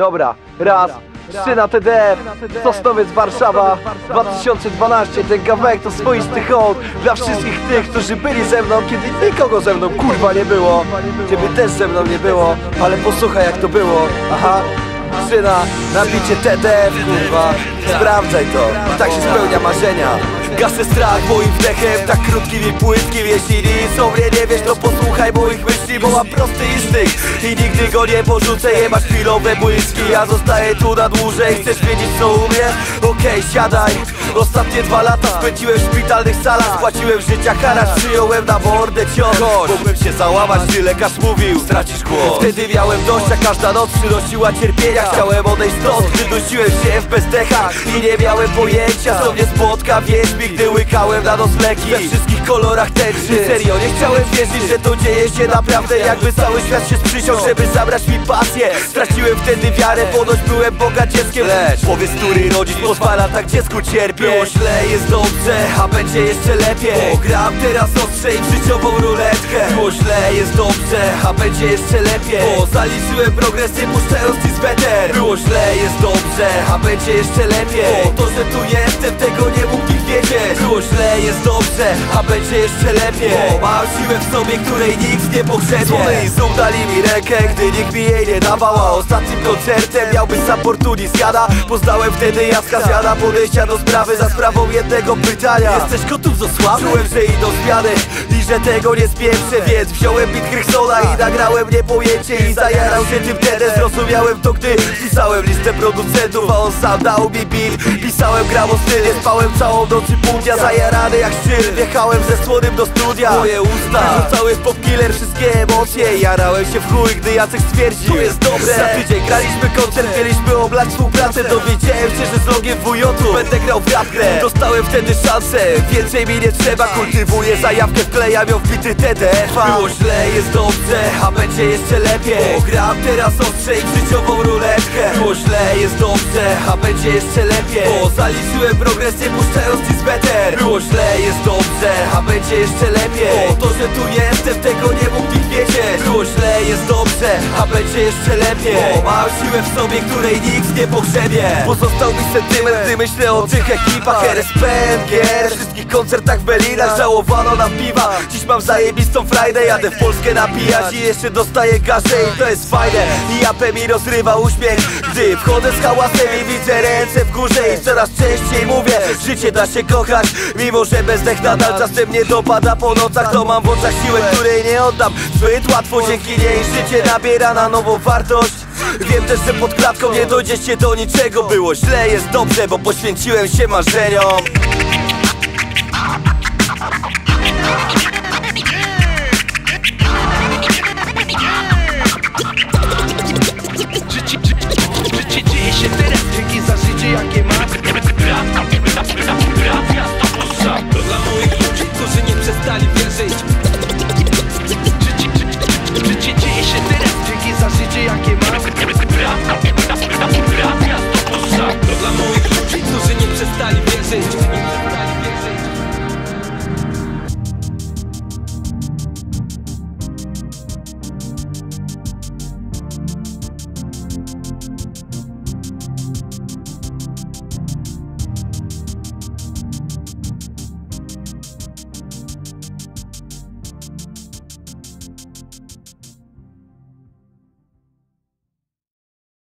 Dobra, raz, trzy na TDF, Sosnowiec, Warszawa, 2012, ten kawałek to swoisty hołd dla wszystkich tych, którzy byli ze mną, kiedy nikogo ze mną kurwa nie było, ciebie też ze mną nie było, ale posłuchaj jak to było, aha. Syna, nabicie TDF, kurwa. Sprawdzaj to, tak się spełnia marzenia. Gasę strach moim wdechem, tak krótkim i płytkim. Jeśli nic o mnie nie wiesz, to posłuchaj moich Bo mam prosty instynkt i nigdy go nie porzucę. Je masz chwilowe błyski, ja zostaję tu na dłużej. Chcesz wiedzieć co u mnie? Okej, siadaj. Ostatnie dwa lata spędziłem w szpitalnych salach. Spłaciłem życia haracz, przyjąłem na mordę ciąg Mogłem się załamać, gdy lekarz mówił. Stracisz głos. Wtedy miałem dość, a każda noc przynosiła cierpienia. Chciałem odejść stąd, gdy dusiłem się w bezdechach I nie miałem pojęcia, co mnie spotka. Wierz mi, gdy łykałem na nos leki. We wszystkich kolorach tęczy. Serio, nie chciałem wierzyć, że to dzieje się naprawdę Jakby cały świat się sprzysiął, żeby zabrać mi pasję. Straciłem wtedy wiarę, ponoć byłem Boga dzieckiem Lecz. Powiedz, który rodzic pozwala tak dziecku cierpieć. Było źle, jest dobrze, a będzie jeszcze lepiej. Bo gram teraz ostrzej w życiową ruletkę. Było źle, jest dobrze, a będzie jeszcze lepiej. Bo zaliczyłem progresję puszczając This Better Było źle, jest dobrze, a będzie jeszcze lepiej. Bo to, że tu jestem, tego nie mógł wiedzieć Było źle, jest dobrze, a będzie jeszcze lepiej. Bo mam siłę w sobie, której nikt nie pogrzebie Słony i Zoom dali mi rękę, gdy nikt mi jej nie dawał A ostatnim koncertem miałby support Tunizjana Poznałem wtedy Jacka Zjana podejścia do sprawy za sprawą jednego pytania. Jesteś gotów do sławy? Czułem, że idą zmiany i że tego nie spieprzę Więc wziąłem beat Krychsona i nagrałem niepojęcie I zajarał się tym wtedy. Zrozumiałem to, gdy pisałem listę producentów A on sam dał mi beat. Pisałem gramo styl, spałem całą noc i pół dnia Zajarany jak szczyl, wjechałem ze słonym do studia. Moje usta rzucały w pop-killer wszystkie emocje. Jarałem się w chuj, gdy Jacek stwierdził To jest dobre. Za tydzień graliśmy koncert, mieliśmy oblać współpracę. Dowiedziałem się, że z logiem wujotu Będę grał w rap grę. Dostałem wtedy szansę, więcej mi nie trzeba. Kultywuję zajawkę, wklejam ją w bity TDF Było źle, jest dobrze, a będzie jeszcze lepiej. Bo gram teraz ostrzej w życiową ruletkę. Było źle, jest dobrze, a będzie jeszcze lepiej. Bo zaliczyłem progresję puszczając This Better. Było źle, jest dobrze, a będzie jeszcze lepiej. Bo to, że tu jestem, tego a będzie jeszcze lepiej. Bo mam siłę w sobie, której nikt nie pogrzebie. Pozostał mi sentyment, gdy myślę o tych ekipach. RSP, NGR, wszystkich koncertach w Berlinach Żałowano na piwa, dziś mam zajebistą frajdę. Jadę w Polskę napijać i jeszcze dostaję gaszę I to jest fajne, i japę mi rozrywa uśmiech Gdy wchodzę z hałasem i widzę ręce w górze. I coraz częściej mówię, życie da się kochać. Mimo, że bezdech nadal czasem nie dopada po nocach To mam w oczach siłę, której nie oddam. Zbyt łatwo, dzięki niej życie nabiera na nową wartość. Wiem też, że pod klatką nie dojdziecie do niczego. Było źle, jest dobrze, bo poświęciłem się marzeniom